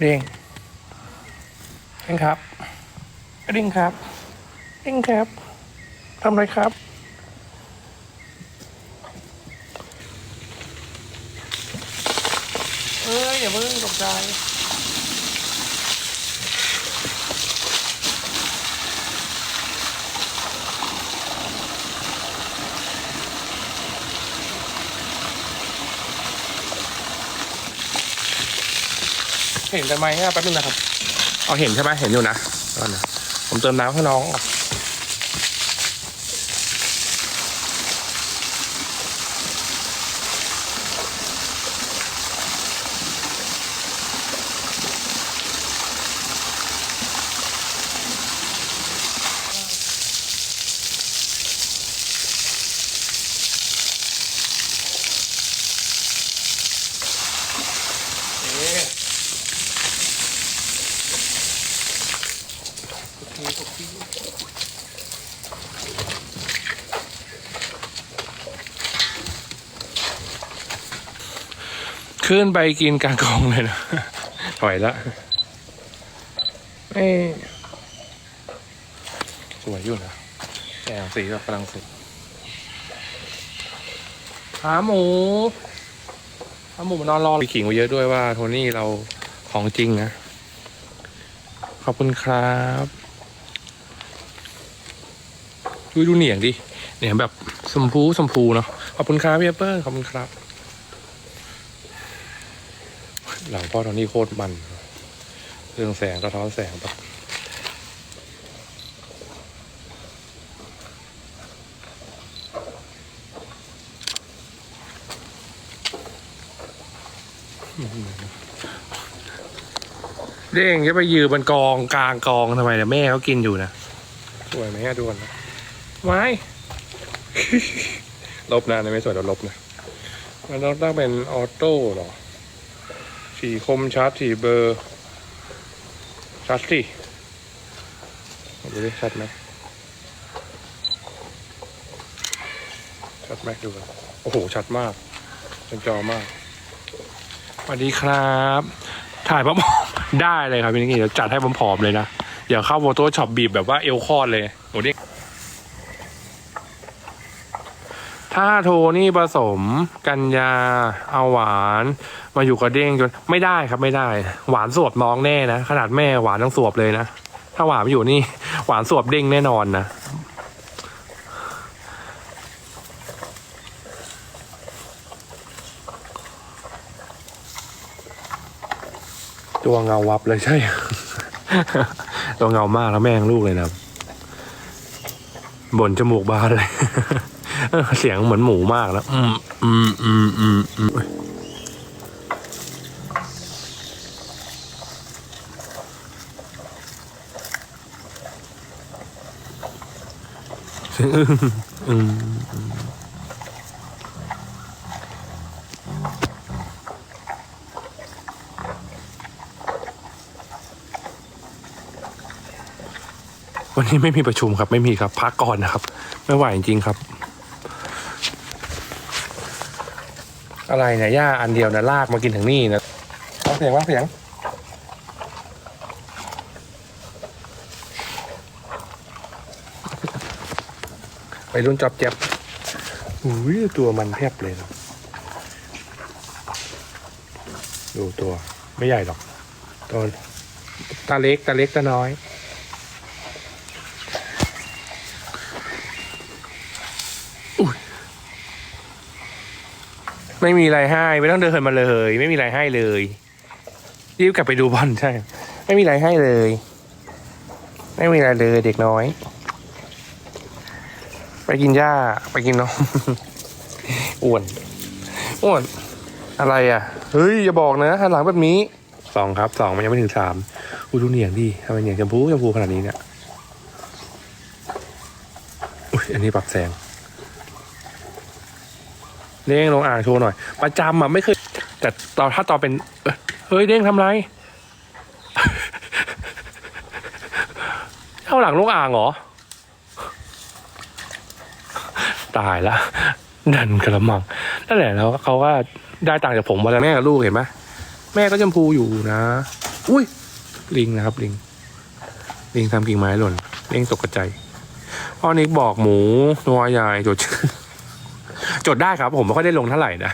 เด้งเด้งครับเด้งครับเด้งครับทำอะไรครับเอ้ยอย่าเพิ่งตกใจ เห็นกันไหมฮะแป๊บนึงนะครับ เอาเห็นใช่ไหมเห็นอยู่นะก่อนนะผมเติมน้ำให้น้อง ขึ้นไปกินกลางกองเลยนะ ถอยละเอ้ยสวยอยู่นะแสงสีแบบฝรั่งเศสขาหมูถ้าหมูนอนรอมีขิงไว้เยอะด้วยว่า โทนี่เราของจริงนะ ขอบคุณครับดูดูเหนียงดิ เหนียงแบบชมพูชมพูเนาะ ขอบคุณครับพี่แอปเปิ้ลขอบคุณครับ หลังพ่อโทนี่โคตรมัน เรื่องแสงสะท้อนแสงแบบเด้งจะไปยืนบนกองกลางกองทำไมเนี่ยแม่เขากินอยู่นะสวยไหมอะดูก่อนนะไม้ลบนะไม่สวยเราลบนะมันต้องตั้งเป็นออโต้เหรอ สีคมชัดสีเบอร์ชัดสิดูดิชัดไหมชัดไหมดูกันโอ้โห ชัดมากเป็นจอมากสวัสดีครับ ถ่ายพร้อมได้เลยครับพี่นิกกี้เดี๋ยวจัดให้ผมผอมเลยนะ เดี๋ยวเข้าโฟโต้ช็อปบีบแบบว่าเอวคอดเลยโอ้ดิ ถ้าโทนี่ผสมกัญญาเอาหวาน มาอยู่กับเด้งจนไม่ได้ครับไม่ได้ หวานสวบน้องแน่นะขนาดแม่หวานต้องสวบเลยนะถ้าหวานไม่อยู่นี่ หวานสวบเด้งแน่นอนนะตัวเงาวับเลยใช่ ตัวเงามากแล้วแม่งลูกเลยนะบ่นจมูกบานเลย เสียงเหมือนหมูมากแล้วอืมอืมอืมอืมอืมอืมวันนี้ไม่มีประชุมครับ ไม่มีครับ พักก่อนนะครับ ไม่ไหวจริงๆครับ อะไรเนี่ยย่าอันเดียวนะลากมากินถึงนี่นะฟังเสียงฟังเสียงไปรุ่นจับเจ็บอุ้ยตัวมันแทบเลยนะดูตัวไม่ใหญ่หรอกตัวตาเล็กตาเล็กตาน้อย ไม่มีอะไรให้ไม่ต้องเดินมาเลย ไม่มีอะไรให้เลยรีบกลับไปดูบอลใช่ ไม่มีอะไรให้เลย ไม่มีอะไรเลยเด็กน้อย ไปกินหญ้าไปกินนมอ้วนอ้วนอะไรอะ เฮ้ย อย่าบอกนะหันหลังแบบนี้สองครับสองมันยังไม่ถึงสามอูดูเหนียงดิทำไมเหนียงชมพูชมพูขนาดนี้เนี่ยอุ้ยอันนี้ปรับแสง เด้งลงอ่างโชว์หน่อย ประจำอะไม่เคย แต่ตอนถ้าตอนเป็น เฮ้ยเด้งทำไรเข้าหลังลงอ่างเหรอ ตายละดันกระมังนั่นแหละแล้วเขาก็ได้ตังจากผมมาแล้วแม่กับลูกเห็นไหมแม่ก็ชมพูอยู่นะ อุ้ยลิงนะครับลิงลิงทำกิ่งไม้หล่นเลิงตกกระจายพ่อนิกบอกหมูนัวใหญ่จดชื่อ จดได้ครับ ผมไม่ค่อยได้ลงเท่าไหร่นะ